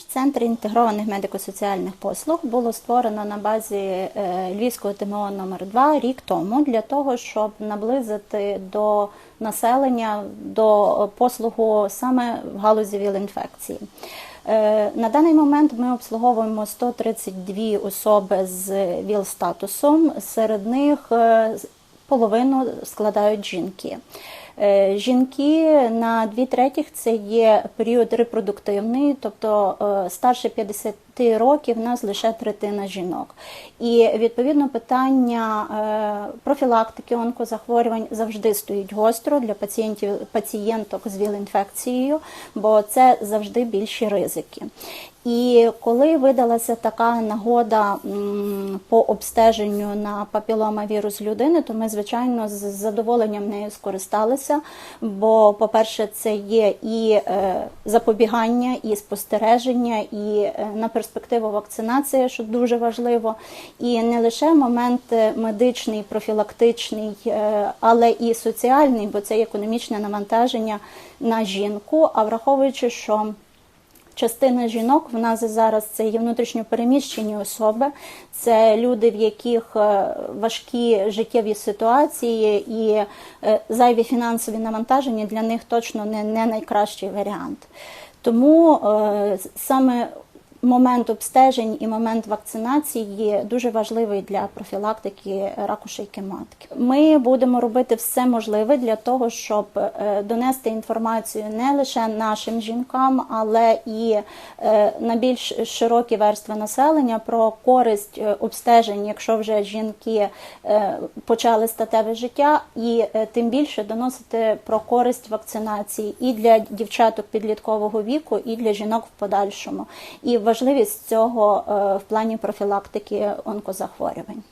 Центр інтегрованих медико-соціальних послуг було створено на базі е, Львівського ТМО номер 2 рік тому для того, щоб наблизити до населення до послугу саме в галузі ВІЛ-інфекції. Е, На даний момент ми обслуговуємо 132 особи з ВІЛ-статусом. Серед них е, половину складають жінки. Е, Жінки на дві третіх це є період репродуктивний, тобто е, старше 50 років в нас лише третина жінок. І відповідно питання е, профілактики онкозахворювань завжди стоїть гостро для пацієнтів пацієнток з ВІЛ-інфекцією, бо це завжди більші ризики. І коли видалася така нагода по обстеженню на папіломавірус людини, то ми, звичайно, з задоволенням нею скористалися. Бо, по-перше, це є і е, запобігання, і спостереження, і е, на перспективу вакцинація, що дуже важливо, і не лише момент е, медичний, профілактичний, е, але і соціальний, бо це економічне навантаження на жінку. А враховуючи, що Частина жінок в нас зараз це є внутрішньо переміщені особи, це люди, в яких е, важкі життєві ситуації і зайві фінансові навантаження для них точно не, найкращий варіант. Тому саме момент обстежень і момент вакцинації дуже важливий для профілактики раку шийки матки. Ми будемо робити все можливе для того, щоб е, донести інформацію не лише нашим жінкам, але і е, на більш широкі верстви населення про користь е, обстежень, якщо вже жінки почали статеве життя, і тим більше доносити про користь вакцинації і для дівчаток підліткового віку, і для жінок в подальшому. І важливість цього е, в плані профілактики онкозахворювань.